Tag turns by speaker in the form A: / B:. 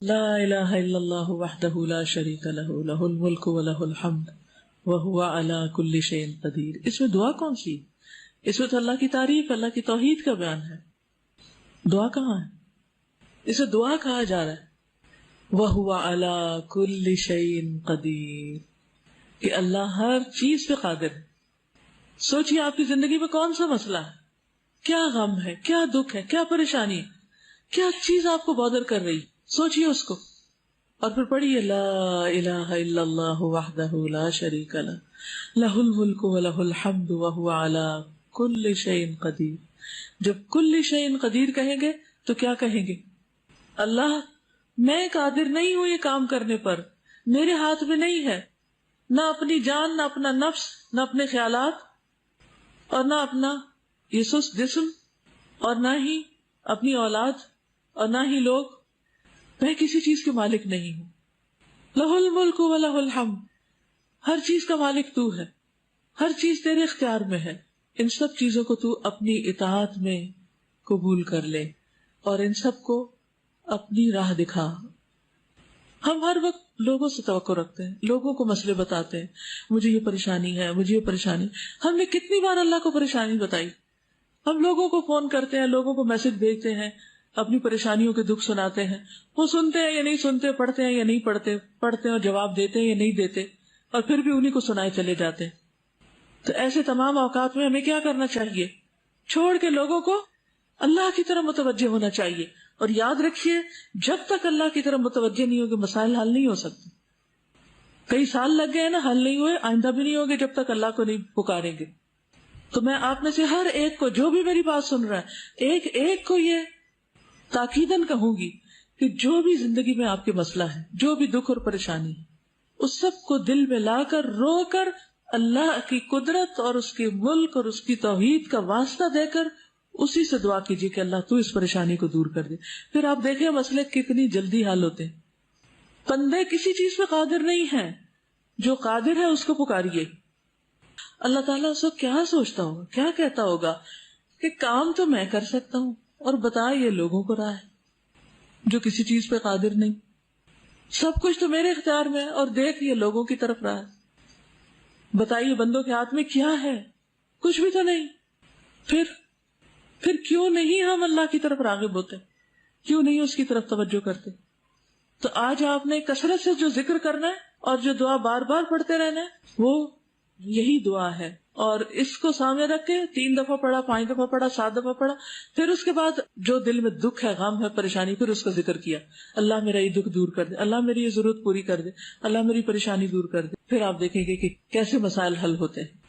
A: لا الہ الا اللہ وحدہ لا شریک لہ لہ الملک و الحمد وہو علا کل شین قدیر اس میں دعا کون سی؟ اس میں تو اللہ کی تعریف، اللہ کی توحید کا بیان ہے۔ دعا کہاں ہے؟ اسے دعا کہا جا رہا ہے۔ وہ اللہ کل شعین قدیر کہ اللہ ہر چیز پہ قادر ہے۔ سوچیے آپ کی زندگی میں کون سا مسئلہ ہے؟ کیا غم ہے؟ کیا دکھ ہے؟ کیا پریشانی ہے؟ کیا چیز آپ کو بادر کر رہی سوچیے اس کو۔ اور پھر پڑھیے، لا الہ الا اللہ وحدہ لا شریک لہ۔ لہ الملک و لہ الحمد وہو علا کل شعین قدیر۔ جب کل شعین قدیر کہیں گے تو کیا کہیں گے؟ اللہ، میں قادر نہیں ہوں یہ کام کرنے پر۔ میرے ہاتھ میں نہیں ہے۔ نہ اپنی جان، نہ اپنا نفس، نہ اپنے خیالات، اور نہ اپنا یہ سست جسم، اور نہ ہی اپنی اولاد، اور نہ ہی لوگ۔ میں کسی چیز کے مالک نہیں ہوں۔ لہ الملک و لہ الحم۔ ہر چیز کا مالک تو ہے۔ ہر چیز تیرے اختیار میں ہے۔ ان سب چیزوں کو تو اپنی اطاعت میں قبول کر لے اور ان سب کو اپنی راہ دکھا۔ ہم ہر وقت لوگوں سے توقع رکھتے ہیں، لوگوں کو مسئلے بتاتے ہیں۔ مجھے یہ پریشانی ہے، مجھے یہ پریشانی۔ ہم نے کتنی بار اللہ کو پریشانی بتائی۔ ہم لوگوں کو فون کرتے ہیں، لوگوں کو میسج بھیجتے ہیں۔ اپنی پریشانیوں کے دکھ سناتے ہیں۔ وہ سنتے ہیں یا نہیں سنتے، پڑھتے ہیں یا نہیں پڑھتے پڑھتے ہیں اور جواب دیتے ہیں یا نہیں دیتے، اور پھر بھی انہیں کو سنائے چلے جاتے ہیں۔ تو ایسے تمام اوقات میں ہمیں کیا کرنا چاہیے؟ چھوڑ کے لوگوں کو اللہ کی طرح متوجہ ہونا چاہیے۔ اور یاد رکھیے، جب تک اللہ کی طرف متوجہ نہیں ہوگے، مسائل حل نہیں ہو سکتے۔ کئی سال لگ گئے نا، حل نہیں ہوئے، آئندہ بھی نہیں ہوگے جب تک اللہ کو نہیں پکاریں گے۔ تو میں آپ میں سے ہر ایک کو، جو بھی میری بات سن رہا ہے، ایک ایک کو یہ تاکید کہوں گی کہ جو بھی زندگی میں آپ کے مسئلہ ہے، جو بھی دکھ اور پریشانی ہے، اس سب کو دل میں لا کر رو کر اللہ کی قدرت اور اس کے ملک اور اس کی توحید کا واسطہ دے کر اسی سے دعا کیجیے کہ اللہ تو اس پریشانی کو دور کر دے۔ پھر آپ دیکھیں مسئلے کتنی جلدی حل ہوتے بندے کسی چیز پہ قادر نہیں ہے جو قادر ہے اس کو پکاریے۔ اللہ تعالیٰ اس کو کیا سوچتا ہوگا؟ کیا کہتا ہوگا کہ کام تو میں کر سکتا ہوں۔ اور بتا یہ لوگوں کو رہا ہے، جو کسی چیز پہ قادر نہیں۔ سب کچھ تو میرے اختیار میں اور دیکھ یہ لوگوں کی طرف رہا ہے۔ بتائیے بندوں کے ہاتھ میں کیا ہے؟ کچھ بھی تو نہیں۔ پھر پھر کیوں نہیں ہم اللہ کی طرف راغب ہوتے؟ کیوں نہیں اس کی طرف توجہ کرتے؟ تو آج آپ نے کثرت سے جو ذکر کرنا ہے اور جو دعا بار بار پڑھتے رہنا ہے، وہ یہی دعا ہے۔ اور اس کو سامنے رکھ کے تین دفعہ پڑھا، پانچ دفعہ پڑھا، سات دفعہ پڑھا۔ پھر اس کے بعد جو دل میں دکھ ہے، غم ہے، پریشانی، پھر اس کا ذکر کیا۔ اللہ میرا یہ دکھ دور کر دے، اللہ میری یہ ضرورت پوری کر دے، اللہ میری پریشانی دور کر دے۔ پھر آپ دیکھیں گے کہ کیسے مسائل حل ہوتے ہیں۔